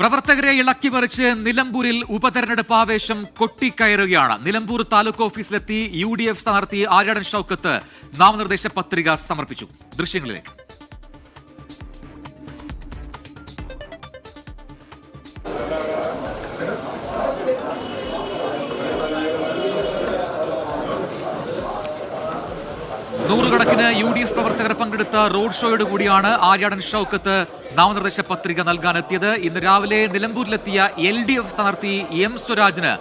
പ്രവർത്തകരെ ഇളക്കി മറിച്ച് നിലമ്പൂരിൽ ഉപതെരഞ്ഞെടുപ്പ് ആവേശം കൊട്ടിക്കയറുകയാണ്. നിലമ്പൂർ താലൂക്ക് ഓഫീസിലെത്തി യു ഡി എഫ് സ്ഥാനാർത്ഥി ആര്യാടൻ ഷൌക്കത്ത് നാമനിർദ്ദേശ പത്രിക സമർപ്പിച്ചു. ദൃശ്യങ്ങളിലേക്ക്. നൂറുകണക്കിന് യു ഡി എഫ് പ്രവർത്തകർ പങ്കെടുത്ത റോഡ് ഷോയോട് കൂടിയാണ് ആര്യാടൻ ഷൌക്കത്ത് നാമനിർദ്ദേശ പത്രിക നൽകാനെത്തിയത്. ഇന്ന് രാവിലെ നിലമ്പൂരിലെത്തിയ എൽ ഡി എഫ് സ്ഥാനാർത്ഥി എം സ്വരാജിന്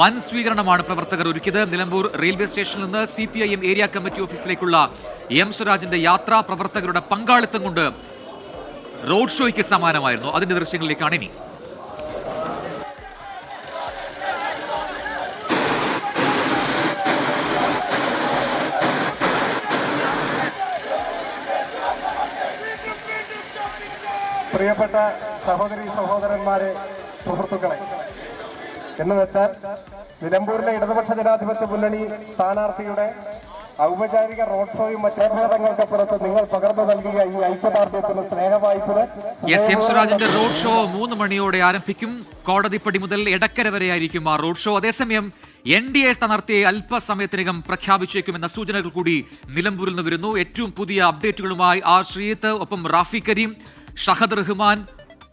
വൻ സ്വീകരണമാണ് പ്രവർത്തകർ ഒരുക്കിയത്. നിലമ്പൂർ റെയിൽവേ സ്റ്റേഷനിൽ നിന്ന് C P I M area committee ഓഫീസിലേക്കുള്ള M സ്വരാജിന്റെ യാത്ര പ്രവർത്തകരുടെ പങ്കാളിത്തം കൊണ്ട് റോഡ് ഷോയ്ക്ക് സമാനമായിരുന്നു. അതിന്റെ ദൃശ്യങ്ങളിലേക്കാണ് ഇനി. പ്രിയപ്പെട്ട സഹോദരി സഹോദരന്മാരെ സുഹൃത്തുക്കളെ എന്ന് വെച്ചാൽ നിലമ്പൂരിലെ ഇടതുപക്ഷ ജനാധിപത്യ മുന്നണി സ്ഥാനാർത്ഥിയുടെ ഔപചാരിക റോഡ് ഷോയും മറ്റേതങ്ങൾക്കപ്പുറത്ത് നിങ്ങൾ പകർന്നു നൽകിയ ഈ ഐക്യദാർഢ്യത്തിന് സ്നേഹവായ്പിന് എസ്. എം. സ്വരാജിന്റെ റോഡ് ഷോ മൂന്ന് മണിയോടെ ആരംഭിക്കും. കോടതിപ്പടി മുതൽ എടക്കര വരെയായിരിക്കും ആ റോഡ് ഷോ. അതേസമയം എൻ ഡി എ സ്ഥാനാർത്ഥിയെ അല്പസമയത്തിനകം പ്രഖ്യാപിച്ചേക്കുമെന്ന സൂചനകൾ കൂടി നിലമ്പൂരിൽ നിന്ന് വരുന്നു. ഏറ്റവും പുതിയ അപ്ഡേറ്റുകളുമായി ആർ. ശ്രീത്ത് ഒപ്പം റാഫി കരീം. ഷഹദ് റഹ്മാൻ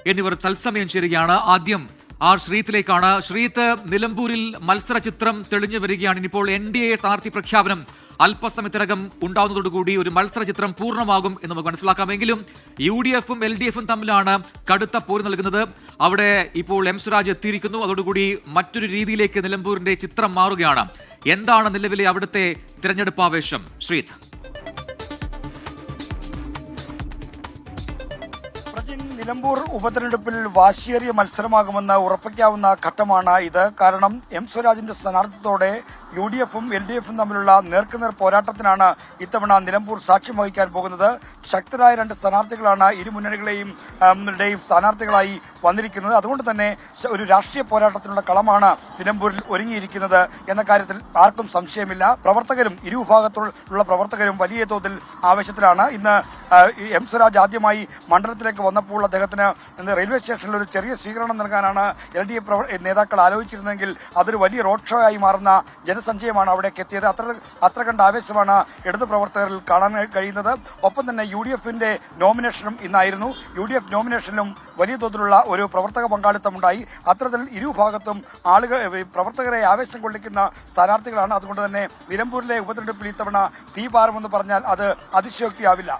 എന്നിവർ തത്സമയം ചേരുകയാണ്. ആദ്യം ആർ ശ്രീത്തിലേക്കാണ്. ശ്രീത്ത് നിലമ്പൂരിൽ മത്സര ചിത്രം തെളിഞ്ഞു വരികയാണ്. ഇനിയിപ്പോൾ എൻ ഡി എ സ്ഥാനാർത്ഥി പ്രഖ്യാപനം അല്പസമയത്തിനകം ഉണ്ടാവുന്നതോടുകൂടി ഒരു മത്സര ചിത്രം പൂർണമാകും എന്ന് നമുക്ക് മനസ്സിലാക്കാമെങ്കിലും യു ഡി എഫും എൽ ഡി എഫും തമ്മിലാണ് കടുത്ത പോര് നൽകുന്നത്. അവിടെ ഇപ്പോൾ എം സുരാജ് എത്തിയിരിക്കുന്നു. അതോടുകൂടി മറ്റൊരു രീതിയിലേക്ക് നിലമ്പൂരിന്റെ ചിത്രം മാറുകയാണ്. എന്താണ് നിലവിലെ അവിടുത്തെ തിരഞ്ഞെടുപ്പ് ആവേശം? ശ്രീത്ത്. നിലമ്പൂർ ഉപതെരഞ്ഞെടുപ്പിൽ വാശിയേറിയ മത്സരമാകുമെന്ന് ഉറപ്പിക്കാവുന്ന ഘട്ടമാണ് ഇത്. കാരണം എം സ്വരാജിന്റെ സ്ഥാനാർത്ഥിത്തോടെ യു ഡി എഫും എൽ ഡി എഫും തമ്മിലുള്ള നേർക്കുനേർ പോരാട്ടത്തിനാണ് ഇത്തവണ നിലമ്പൂർ സാക്ഷ്യം വഹിക്കാൻ പോകുന്നത്. ശക്തരായ രണ്ട് സ്ഥാനാർത്ഥികളാണ് ഇരു മുന്നണികളെയും സ്ഥാനാർത്ഥികളായി വന്നിരിക്കുന്നത്. അതുകൊണ്ട് തന്നെ ഒരു രാഷ്ട്രീയ പോരാട്ടത്തിനുള്ള കളമാണ് നിലമ്പൂരിൽ ഒരുങ്ങിയിരിക്കുന്നത് എന്ന കാര്യത്തിൽ ആർക്കും സംശയമില്ല. പ്രവർത്തകരും ഇരുവിഭാഗത്തുള്ള പ്രവർത്തകരും വലിയ തോതിൽ ആവേശത്തിലാണ്. ഇന്ന് എം സ്വരാജ് ആദ്യമായി മണ്ഡലത്തിലേക്ക് വന്നപ്പോൾ അദ്ദേഹത്തിന് ഇന്ന് റെയിൽവേ സ്റ്റേഷനിൽ ഒരു ചെറിയ സ്വീകരണം നൽകാനാണ് എൽ ഡി എഫ് നേതാക്കൾ ആലോചിച്ചിരുന്നെങ്കിൽ അതൊരു വലിയ റോഡ് ഷോ ആയി മാറുന്ന ജനസഞ്ചയമാണ് അവിടേക്ക് എത്തിയത്. അത്ര അത്ര കണ്ട ആവേശമാണ് ഇടതു പ്രവർത്തകരിൽ കാണാൻ കഴിയുന്നത്. ഒപ്പം തന്നെ യു ഡി എഫിന്റെ നോമിനേഷനും ഇന്നായിരുന്നു. യു ഡി എഫ് നോമിനേഷനിലും വലിയ തോതിലുള്ള ഒരു പ്രവർത്തക പങ്കാളിത്തമുണ്ടായി. അത്തരത്തിൽ ഇരുഭാഗത്തും ആളുകൾ പ്രവർത്തകരെ ആവേശം കൊള്ളിക്കുന്ന സ്ഥാനാർത്ഥികളാണ്. അതുകൊണ്ട് തന്നെ നിലമ്പൂരിലെ ഉപതെരഞ്ഞെടുപ്പിൽ ഇത്തവണ തീ പാറുമെന്ന് പറഞ്ഞാൽ അത് അതിശയോക്തിയാവില്ല.